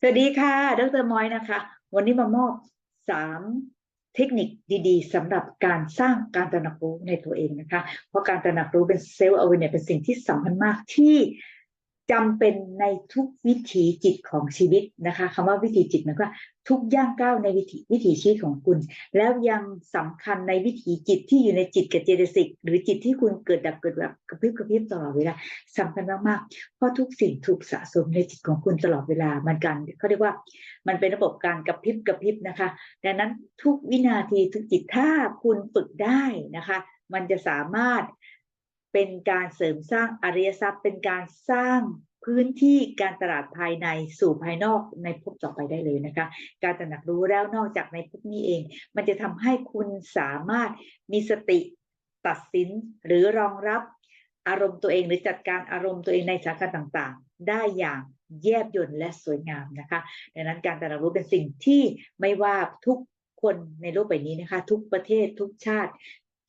สวัสดีค่ะ ดรมอยนะคะ วันนี้มามอบสามเทคนิคดีๆสำหรับการสร้างการตระหนักรู้ในตัวเองนะคะ เพราะการตระหนักรู้เป็นเซลล์อเวเนเป็นสิ่งที่สำคัญมากที่ จำเป็นในทุกวิถีจิตของชีวิตนะคะคำว่าวิถีจิตหมายว่าทุกย่างก้าวในวิถีวิถีชีวิตของคุณ แล้วยังสำคัญในวิถีจิตที่อยู่ในจิตกับเจตสิก หรือจิตที่คุณเกิดดับเกิดดับกระพริบกระพริบตลอดเวลาสำคัญมากๆเพราะทุกสิ่งถูกสะสมในจิตของคุณตลอดเวลามันการเขาเรียกว่า มันเป็นระบบการกระพริบกระพริบนะคะดังนั้นทุกวินาทีทุกจิตถ้าคุณฝึกได้นะคะ มันจะสามารถ เป็นการเสริมสร้างอริยทรัพย์ เป็นการสร้างพื้นที่การตลาดภายในสู่ภายนอกในภพต่อไปได้เลยนะคะ การตระหนักรู้แล้วนอกจากในภพนี้เอง มันจะทำให้คุณสามารถมีสติตัดสินหรือรองรับอารมณ์ตัวเองหรือจัดการอารมณ์ตัวเองในสถานการณ์ต่างๆ ได้อย่างแยบยลและสวยงามนะคะดังนั้นการตระหนักรู้เป็นสิ่งที่ไม่ว่าทุกคนในโลกใบนี้นะคะ ทุกประเทศทุกชาติ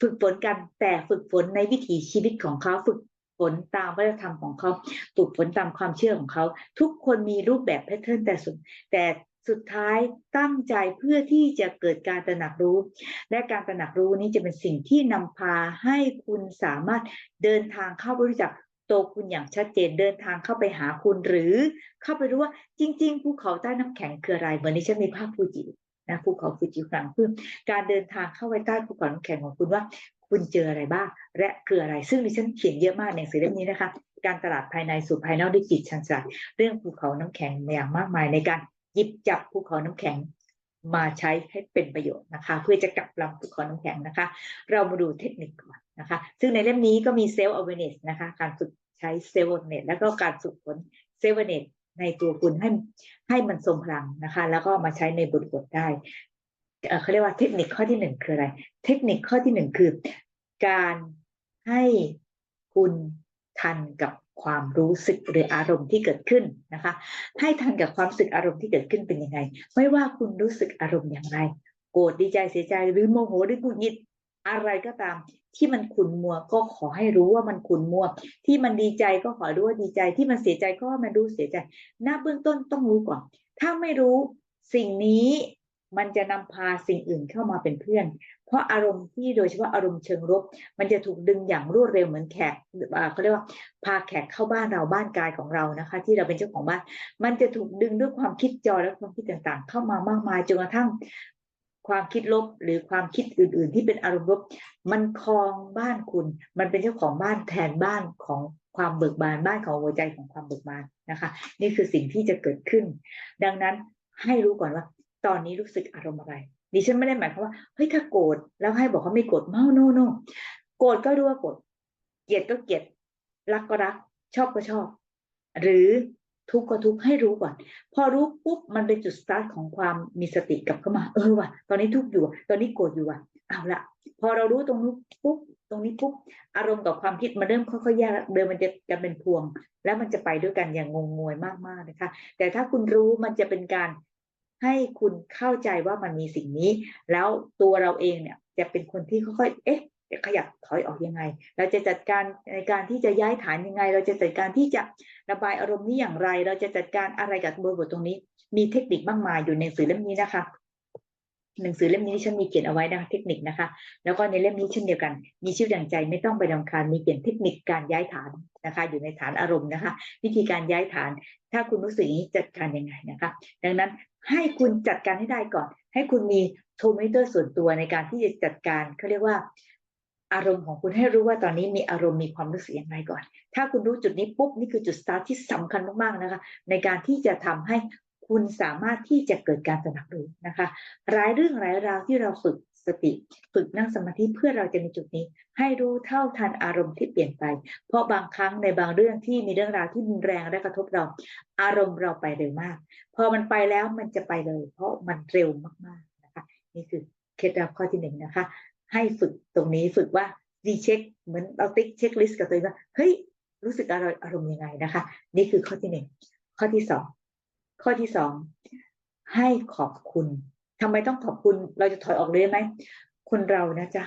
ฝึกฝนกันแต่ฝึกฝนในวิถีชีวิตของเขาฝึกฝนตามวัฒนธรรมของเขาฝึกฝนตามความเชื่อของเขา ทุกคนมีรูปแบบแพทเทิร์นแต่สุดแต่สุดท้ายตั้งใจเพื่อที่จะเกิดการตระหนักรู้ และการตระหนักรู้นี้จะเป็นสิ่งที่นำพาให้คุณสามารถเดินทางเข้าไปรู้จักตัวคุณอย่างชัดเจนเดินทางเข้าไปหาคุณหรือ เข้าไปรู้ว่าจริง ๆ ภูเขาใต้น้ำแข็งคืออะไรเหมือนนี้ฉันมีภาพฟูจิ นะภูเขาฟูจิฝังเพึ่งการเดินทางเข้าไปใต้ภูเขาน้ำแข็งของคุณว่าคุณเจออะไรบ้างและคืออะไร ซึ่งดิฉันเขียนเยอะมากในสือเล่มนี้นะคะ การตลาดภายในสู่ภายนอกด้วยจิตชันสัตเรื่องภูเขาน้ำแข็งอย่างมากมายในการหยิบจับภูเขาน้ำแข็งมาใช้ให้เป็นประโยชน์นะคะ เพื่อจะกลับลำภูเขาน้ำแข็งนะคะ เรามาดูเทคนิคก่อนนะคะ ซึ่งในเล่มนี้ก็มีเซลล์ awareness นะคะ การฝึกใช้เซลล์ awareness แล้วก็การฝึกฝนเซลล์ awareness ในตัวคุณให้ ให้มันทรงพลังนะคะ แล้วก็มาใช้ในบทบทได้เขาเรียกว่าเทคนิคข้อที่หนึ่งคืออะไร เทคนิคข้อที่หนึ่งคือ การให้คุณทันกับความรู้สึกหรืออารมณ์ที่เกิดขึ้นนะคะ ให้ทันกับความรู้สึกอารมณ์ที่เกิดขึ้นเป็นยังไง ไม่ว่าคุณรู้สึกอารมณ์อย่างไร โกรธดีใจเสียใจหรือโมโหหรือหงุดหงิด อะไรก็ตามที่มันขุนมัวก็ขอให้รู้ว่ามันขุนมัว ที่มันดีใจก็ขอรู้ว่าดีใจ ที่มันเสียใจก็ให้มันรู้เสียใจหน้าเบื้องต้นต้องรู้ก่อน ถ้าไม่รู้สิ่งนี้มันจะนำพาสิ่งอื่นเข้ามาเป็นเพื่อน เพราะอารมณ์ที่โดยเฉพาะอารมณ์เชิงลบมันจะถูกดึงอย่างรวดเร็วเหมือนแขกเขาเรียกว่าพาแขกเข้าบ้านเราบ้านกายของเรานะคะ ที่เราเป็นเจ้าของบ้าน มันจะถูกดึงด้วยความคิดจอและความคิดต่างๆ เข้ามามากมายจนกระทั่ง ความคิดลบหรือความคิดอื่น ๆ ที่เป็นอารมณ์ลบมันครองบ้านคุณ มันเป็นเจ้าของบ้านแทนบ้านของความเบิกบานบ้านของหัวใจของความเบิกบานนะคะ นี่คือสิ่งที่จะเกิดขึ้น ดังนั้นให้รู้ก่อนว่า ตอนนี้รู้สึกอารมณ์อะไรดิฉันไม่ได้หมายความว่าเฮ้ยถ้าโกรธแล้วให้บอกเขาไม่โกรธ no no no โกรธก็รู้ว่าโกรธเกลียดก็เกลียดรักก็รัก ชอบก็ชอบ หรือ ทุกข์ก็ทุกข์ให้รู้ก่อน พอรู้ปุ๊บมันเป็นจุดสตาร์ทของความมีสติกลับเข้ามา เออว่ะ ตอนนี้ทุกข์อยู่ว่ะตอนนี้โกรธอยู่ว่ะ เอาละ พอเรารู้ตรงนู้นปุ๊บ ตรงนี้ปุ๊บ อารมณ์กับความคิดมันเริ่มค่อยๆแยกแล้วเดิมมันจะกันเป็นพวง แล้วมันจะไปด้วยกันอย่างงงงวยมากๆนะคะ แต่ถ้าคุณรู้มันจะเป็นการให้คุณเข้าใจว่ามันมีสิ่งนี้ แล้วตัวเราเองเนี่ยจะเป็นคนที่ค่อยๆ เอ๊ะจะขยับถอยออกยังไง เราจะจัดการในการที่จะย้ายฐานยังไง เราจะจัดการที่จะ ระบายอารมณ์นี้อย่างไร เราจะจัดการอะไรกับบทบทตรงนี้ มีเทคนิคมากมายอยู่ในหนังสือเล่มนี้นะคะ หนังสือเล่มนี้ฉันมีเขียนเอาไว้นะคะเทคนิคนะคะ แล้วก็ในเล่มนี้เช่นเดียวกัน มีชื่อดังใจไม่ต้องไปดำคาญมีเขียนเทคนิคการย้ายฐานนะคะ อยู่ในฐานอารมณ์นะคะ วิธีการย้ายฐาน ถ้าคุณรู้สึกอย่างนี้จัดการยังไงนะคะ ดังนั้นให้คุณจัดการให้ได้ก่อน ให้คุณมีโทมิเตอร์ส่วนตัวในการที่จะจัดการเขาเรียกว่า อารมณ์ของคุณให้รู้ว่าตอนนี้มีอารมณ์มีความรู้สึกอย่างไรก่อน ถ้าคุณรู้จุดนี้ปุ๊บนี่คือจุดสตาร์ทที่สำคัญมากๆนะคะ ในการที่จะทำให้คุณสามารถที่จะเกิดการตระหนักรู้นะคะ รายเรื่องรายราวที่เราฝึกสติ ฝึกนั่งสมาธิเพื่อเราจะมีจุดนี้ ให้รู้เท่าทันอารมณ์ที่เปลี่ยนไป เพราะบางครั้งในบางเรื่องที่มีเรื่องราวที่รุนแรงและกระทบเรา อารมณ์เราไปเร็วมาก พอมันไปแล้วมันจะไปเลย เพราะมันเร็วมากๆนะคะ นี่คือเคล็ดลับข้อที่หนึ่งนะคะ ให้ฝึกตรงนี้ฝึกว่ารีเช็คเหมือนเราติ๊กเช็คลิสต์กับตัวเองว่าเฮ้ยรู้สึกอารมณ์อารมณ์ยังไงนะคะ นี่คือข้อที่หนึ่งข้อที่สองข้อที่สองให้ขอบคุณทำไมต้องขอบคุณเราจะถอยออกเลยไหมคนเรานะจ๊ะ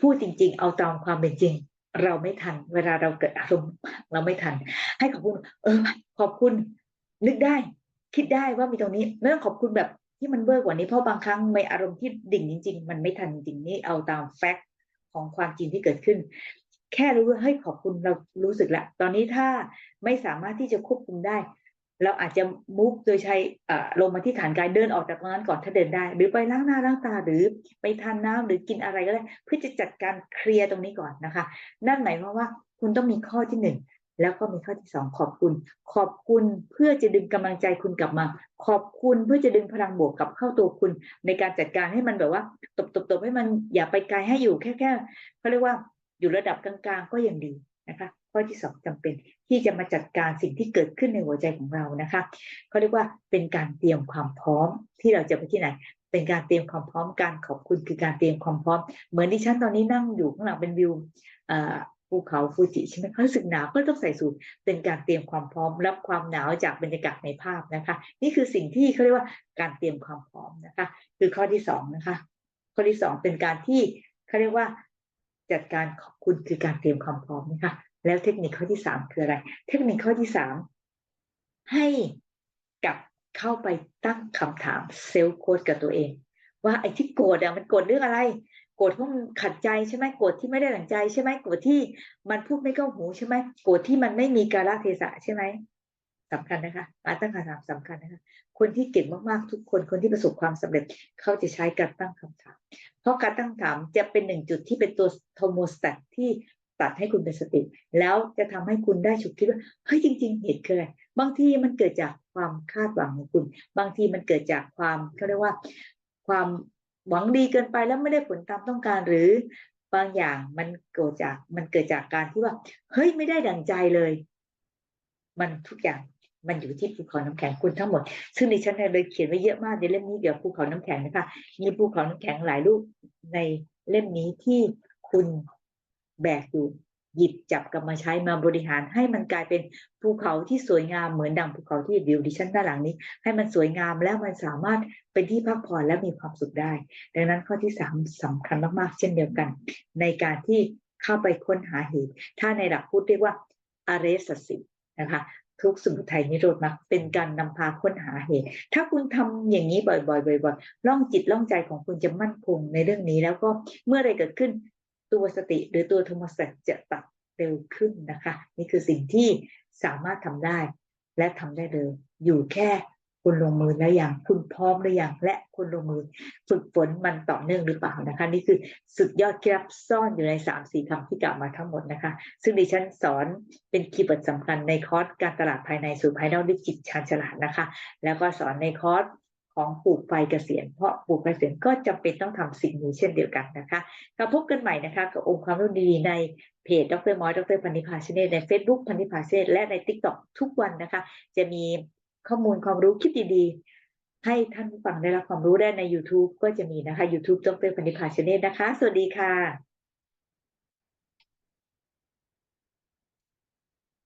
พูดจริง ๆ เอาตามความเป็นจริง เราไม่ทัน เวลาเราเกิดอารมณ์เราไม่ทัน ให้ขอบคุณ เออ ขอบคุณ นึกได้ คิดได้ว่ามีตรงนี้ไม่ต้องขอบคุณแบบ ที่มันเบอร์กว่านี้เพราะบางครั้งในอารมณ์ที่ดิ่งจริง ๆ มันไม่ทันจริงนี่เอาตามแฟกต์ของความจริงที่เกิดขึ้น แค่รู้ว่าเฮ้ยขอบคุณเรารู้สึกละตอนนี้ถ้าไม่สามารถที่จะควบคุมได้ เราอาจจะมุกโดยใช้อ่าลงมาที่ฐานกายเดินออกจากตรงนั้นก่อนถ้าเดินได้ หรือไปล้างหน้าล้างตาหรือไปทานน้ำหรือกินอะไรก็ได้ เพื่อจะจัดการเคลียร์ตรงนี้ก่อนนะคะ นั่นหมายความว่าคุณต้องมีข้อที่หนึ่ง แล้วก็มีข้อที่สองขอบคุณ ขอบคุณเพื่อจะดึงกำลังใจคุณกลับมา ขอบคุณเพื่อจะดึงพลังบวกกลับเข้าตัวคุณ ในการจัดการให้มันแบบว่า ตบตบตบให้มันอย่าไปไกลให้อยู่แค่แค่เขาเรียกว่าอยู่ระดับกลางๆก็ยังดีนะคะข้อที่สองจำเป็นที่จะมาจัดการสิ่งที่เกิดขึ้นในหัวใจของเรานะคะเขาเรียกว่าเป็นการเตรียมความพร้อมที่เราจะไปที่ไหน เป็นการเตรียมความพร้อมการขอบคุณคือการเตรียมความพร้อม เหมือนที่ฉันตอนนี้นั่งอยู่ข้างหลังเป็นวิว ภูเขาฟูจิใช่ไหมเขารู้สึกหนาวก็ต้องใส่สูทเป็นการเตรียมความพร้อมรับความหนาวจากบรรยากาศในภาพนะคะ นี่คือสิ่งที่เขาเรียกว่าการเตรียมความพร้อมนะคะ คือข้อที่สองนะคะข้อที่สองเป็นการที่เขาเรียกว่าจัดการขอบคุณคือการเตรียมความพร้อมนะคะ แล้วเทคนิคข้อที่สามคืออะไร เทคนิคข้อที่สามให้กลับเข้าไปตั้งคำถามเซลล์โค้ดกับตัวเอง ว่าไอ้ที่โกรธอะมันโกรธเรื่องอะไร รธเพราะมันขัดใจใช่ไหมโกรธที่ไม่ได้ดั่งใจใช่ไหมโกรธที่มันพูดไม่เข้าหูใช่ไหมโกรธที่มันไม่มีกาลเทศะใช่ไหมสำคัญนะคะการตั้งคำถามสำคัญนะคะ คนที่เก่งมากๆทุกคนคนที่ประสบความสำเร็จเขาจะใช้การตั้งคำถาม เพราะการตั้งคำถามจะเป็นหนึ่งจุดที่เป็นตัวโทโมสแตทที่ตัดให้คุณเป็นสติ แล้วจะทำให้คุณได้ฉุกคิดว่าเฮ้ยจริง ๆ เหตุคืออะไรบางทีมันเกิดจากความคาดหวังของคุณ บางทีมันเกิดจากความเขาเรียกว่าความ หวังดีเกินไปแล้วไม่ได้ผลตามต้องการหรือบางอย่างมันเกิดจากมันเกิดจากการที่ว่าเฮ้ยไม่ได้ดั่งใจเลย มันทุกอย่างมันอยู่ที่ภูเขาน้ำแข็งคุณทั้งหมด ซึ่งดิฉันเลยเขียนไว้เยอะมากในเล่มนี้เกี่ยวกับภูเขาน้ำแข็งนะคะ มีภูเขาน้ำแข็งหลายลูกในเล่มนี้ที่คุณแบกอยู่ หยิบจับกลับมาใช้มาบริหารให้มันกลายเป็นภูเขาที่สวยงามเหมือนดังภูเขาที่วิวดิฉันด้านหลังนี้ ให้มันสวยงามแล้วมันสามารถเป็นที่พักผ่อนและมีความสุขได้ ดังนั้นข้อที่สามสำคัญมากๆ เช่นเดียวกัน ในการที่เข้าไปค้นหาเหตุ ถ้าในหลักพูดเรียกว่าอารสสินะคะทุกสมุทัยนิโรธมรรคเป็นการนำพาค้นหาเหตุ ถ้าคุณทำอย่างนี้บ่อยๆบ่อยๆล่องจิตล่องใจของคุณจะมั่นคงในเรื่องนี้แล้วก็เมื่ออะไรเกิดขึ้น ตัวสติหรือตัวธรรมสัจจะตัดเร็วขึ้นนะคะ นี่คือสิ่งที่สามารถทำได้ และทำได้เลย อยู่แค่คุณลงมือแล้วอย่างคุณพร้อมหรือยังและคุณลงมือฝึกฝนมันต่อเนื่องหรือเปล่านะคะ นี่คือสุดยอดเคล็ดลับซ่อนอยู่ในสามสี่คำที่กล่าวมาทั้งหมดนะคะ ซึ่งดิฉันสอนเป็นคีย์เวิร์ดสำคัญในคอร์สการตลาดภายในสู่ภายนอกด้วยจิตชาญฉลาดนะคะ แล้วก็สอนในคอร์ส ของปลูกไฟเกษียณเพราะปลูกไฟเกษียณก็จำเป็นต้องทำสิ่งนี้เช่นเดียวกันนะคะเราพบกันใหม่นะคะกับองค์ความรู้ดีในเพจดรมอยดรพันธิพาชเนตใน Facebook พันธิพาชเนตและใน t ิ k t o k ทุกวันนะคะ จะมีข้อมูลความรู้คลิปดีๆ ให้ท่านฟังได้รับความรู้ได้ใน YouTube ก็จะมีนะคะ YouTube ดรพันธิพาชเนตนะคะ สวัสดีค่ะ